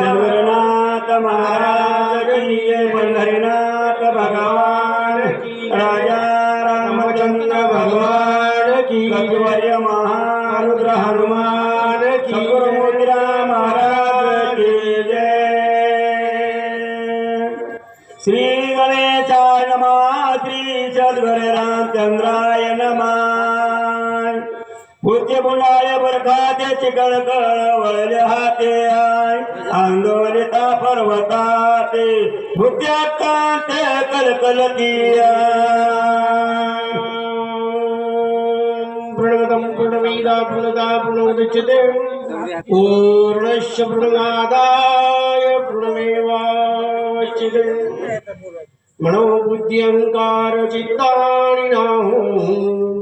शंकरनाथ महाराज की पंढरीनाथ भगवान राजा रामचंद्र भगवान की वर्य महारुद्र हनुमान की मोगरा महाराज की जय श्री गणेशाय नमः श्री सद्गुरे नमः। भूते बुंडाय बरखाते चिकळ कळ वळले हाते. आय आंदोलिता पर्वताते भुत्या कांते कलकलती प्रणवतं प्रणवीदा प्रणदा पूर्णश्च पूर्णस्य प्रणमादाय प्रणमेवाच्यते. मनोबुद्ध्यङ्कार चित्तानि नाहु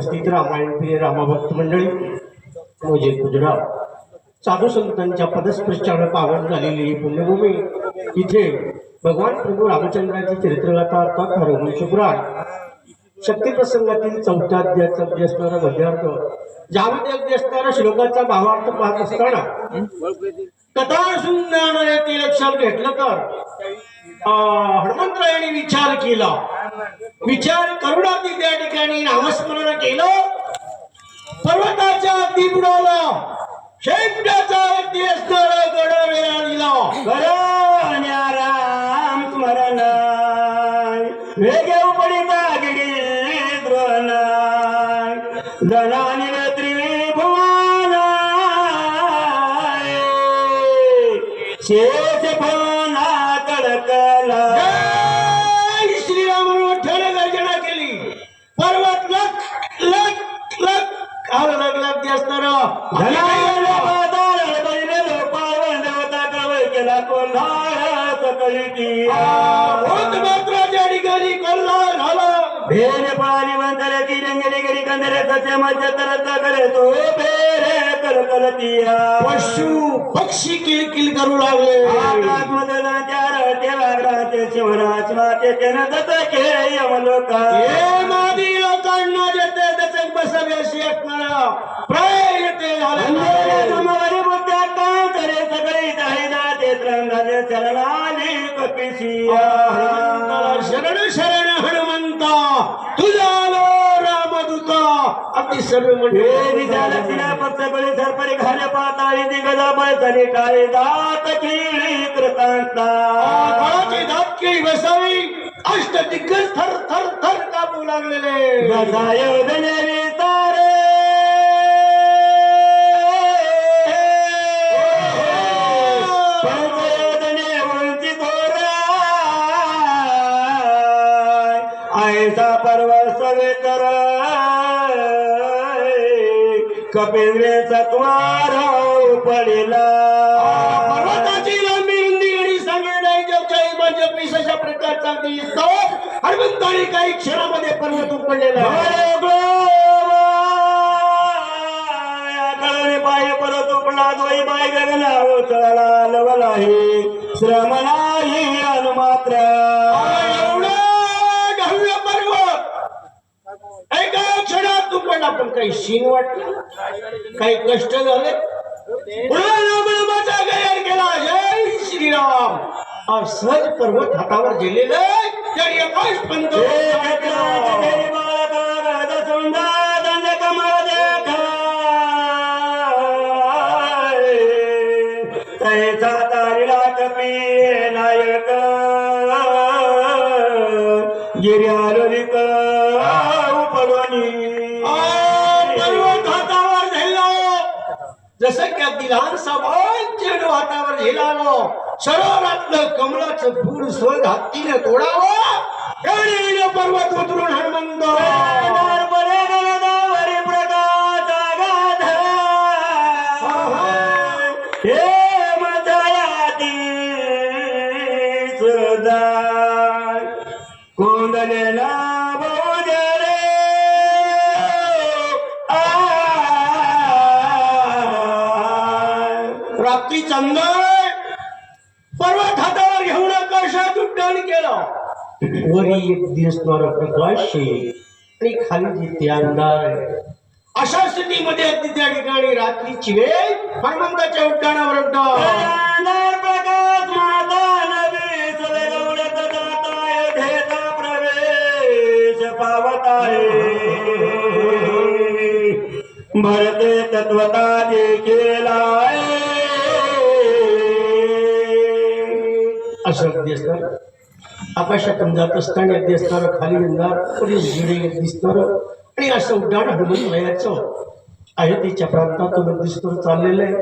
उपस्थित रामायण प्रिय रामभक्त मंडळी मोजे गुजरात. साधू संतांच्या पदस्पृष्टानं पावन झालेली ही पुण्यभूमी इथे भगवान प्रभू रामचंद्राची चरित्रगाथा अर्थात हरवून शुभ्रात शक्ती प्रसंगातील चौथ्या अध्यायाचा अभ्यास असणारा गद्यार्थ ज्यामध्ये अगदी असणारा श्लोकाचा भावार्थ पाहत असताना कथा सुंदर ते लक्षात घेतलं तर अं, हनुमंतरायांनी विचार केला. विचार करून आम्ही त्या ठिकाणी नामस्मरण केलं. पर्वताच्या अगदी बुडवलं शेपट्याचा अगदी असणारा गड वेळा दिला राम स्मरण वेगळे उपडिता गिरी द्रोण मात्राच्या ठिकाणी कल्ला झाला भेर पाणी वंदर की रंगली गरी कंदरे सचे मध्य करे तो भेरे कल पशु पक्षी किलकिल करू लागले. आकाश मदन त्यार ते वागराचे शिवराज माते तेन दत के यमलोका हे मादी लोकांना जेते दचक बसावे अशी असणारा समवरी करे सगळे दाहिदा ते कपिसिया शरण शरण हनुमंता. तुझा रामदूता अगदी सर्व म्हणजे तिला पक्ष बळी सरपरी घाले पाताळी दिगजा बळचली काळी दात किळी कृतांता काळाची दात केळी बसावी अष्ट दिग्गज थर थर थर कापू लागलेले गजायोधने विस्तारे आयसा पर्व सवेतर. कपिंद्रे सत्वार पडिला. पर्वताची लांबी रुंदी आणि सांगे नाही जगजाई म्हणजे पिसाच्या प्रकारचा दिसतो हनुमंताने काही क्षणामध्ये पर्वत उपडलेला पाय परत उपला दोई बाय गगना चढला लवलाही श्रम नाही अनुमात्र एवढा भव्य पर्वत एका उपडला पण काही शीन वाटलं? काही कष्ट झाले? केला. जय श्रीराम. सहज पर्वत हातावर गेलेलं तर एकाच पंत गिर्यालोलिक દિલાન સભાન જેનો વાતાવર હેલાનો સરોરાત્ન કમલા ચપૂર સ્વર્ગ હત્તીને તોડાવો એને એને પર્વત ઉતરું હનુમંતો Yeah! रात्री चंदर पर्वत हातावर घेऊन आकाशात उड्डाण केलं. वरी एक दिसणार प्रकाश आणि खाली जिथे अंधार अशा स्थितीमध्ये अगदी त्या ठिकाणी रात्रीची वेळ हनुमंताच्या उड्डाणावर उड्डाण अंधार प्रकाश माता असं अगदी असणार. आकाशातून जात असताना अगदी असणार खाली येणार पुढे जिडे दिसणार. आणि असं उड्डाण हनुमान वयाचं अयोध्येच्या प्रांतातून दिसतं चाललेलं आहे.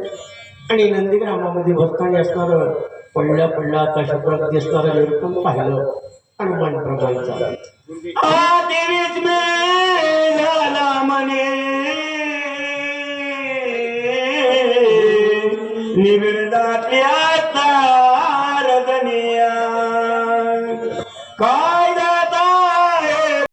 आणि नंदीग्रामामध्ये भरताना असणार पडल्या पडल्या आकाशात अगदी असणारं निरूपण पाहिलं हनुमान प्रमाण झालं आ